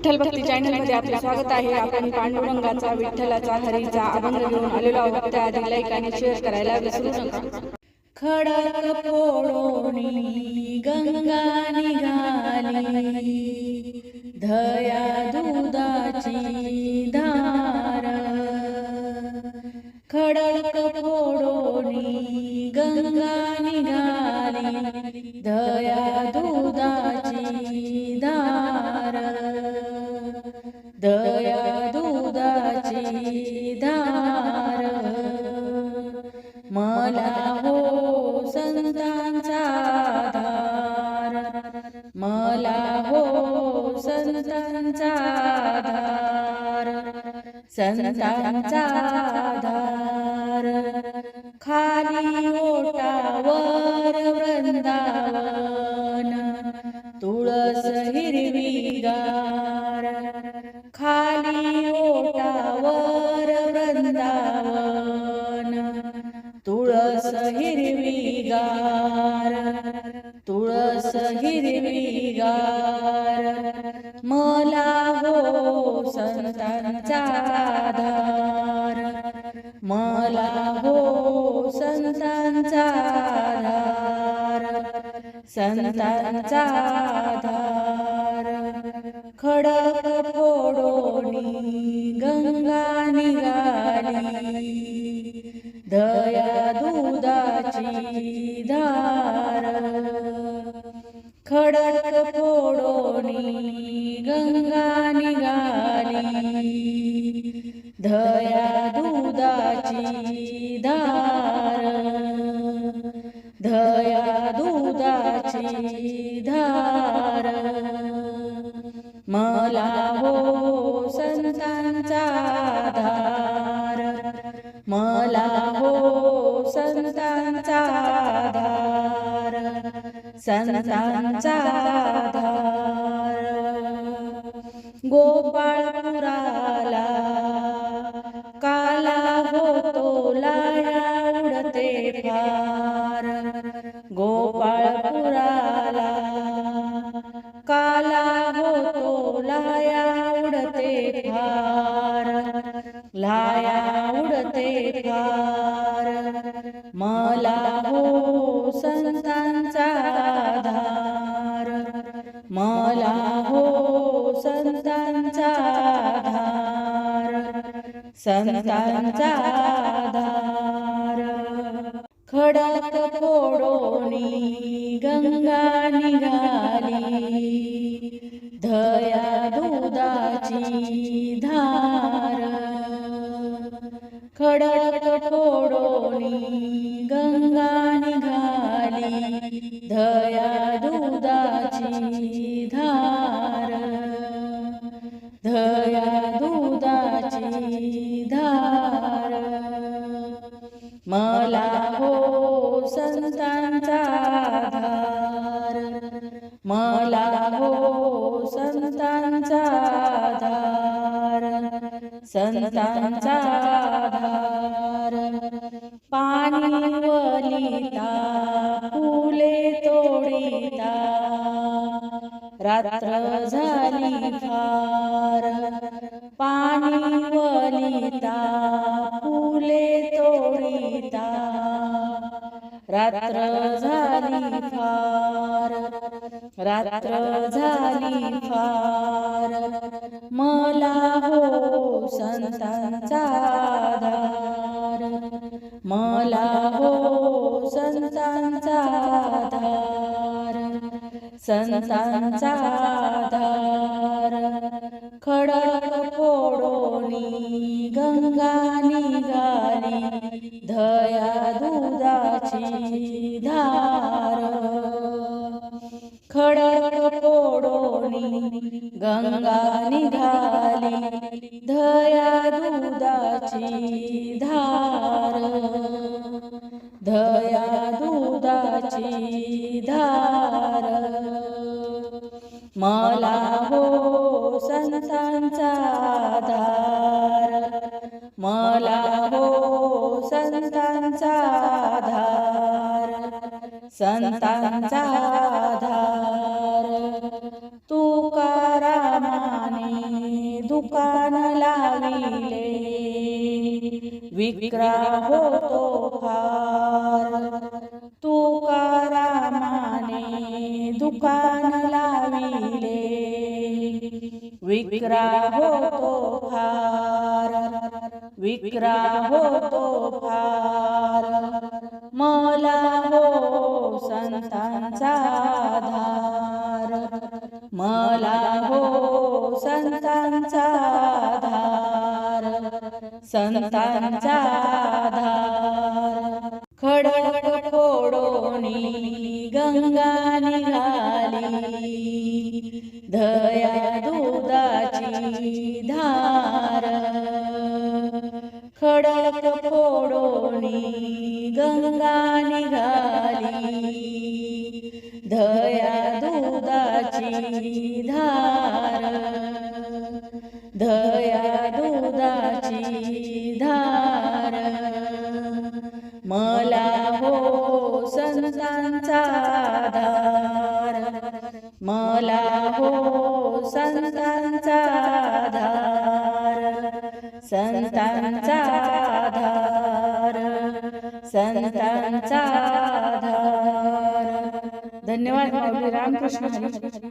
विठ्ठल भक्ती चॅनलमध्ये आपले स्वागत आहे. आपण पांडुरंगाचा विठ्ठलाचा हरीचा अभंग घेऊन आलेलो आहोत. त्या आधी लाईक आणि शेअर करायला विसरू नका. खडक फोडोनी गंगा निघाली. धया दुधाची धार. खडक फोडोनी गंगा निघाली. धया मला हो संतांचा धार मला हो संतांचा आधार. संतांचा धार खाली ओटावर गार मला हो संतांचा आधार। मला हो संतांचा धार संतांचा आधार। खडक फोडोनी गंगा निघाली। दया दुधाची धार. धया दुधाची धार. मला हो संतांचा धार. मला हो संतांचा धार. संतांचा धार. गोपाळ मला हो संतांचा धार मला हो संतांचा आधार. संतांचा धार खडक फोडोनी गंगा निघाली. धया दुधाची धार. खडक फोडो मला हो संतांचा धार संतांचा आधार पाणी वलिता फुले तोडिता. रात्र झाली फार पाणी वलिता फुले तोडिता. रात्र झाली फार रात्र झाली फार. मला हो संतांचा धार मला हो संतांचा धार संतांचा धार खडक फोडोनी गंगा खडक गंगा निघाली धया दुधाची धार. धया दुधाची धार. मला हो संतांचा धार मला हो संतांचा धार संतांचा धार तुकारामाने दुकान लाविले विक्रा होतो फार तुकारामाने दुकान लाविले विक्रा होतो फार विक्रा होतो फार मला हो संतांचा धार मला हो संतांचा धार संतांचा धार खडक फोडोनी गंगा निघाली. दया दुधाची धार. खडक फोडोनी गंगा निघाली. दुधाची धार दया दुधाची धार. मला हो संतांचा धार मला हो संतांचा धार संतांचा धार संतांचा धार धन्यवाद रामकृष्ण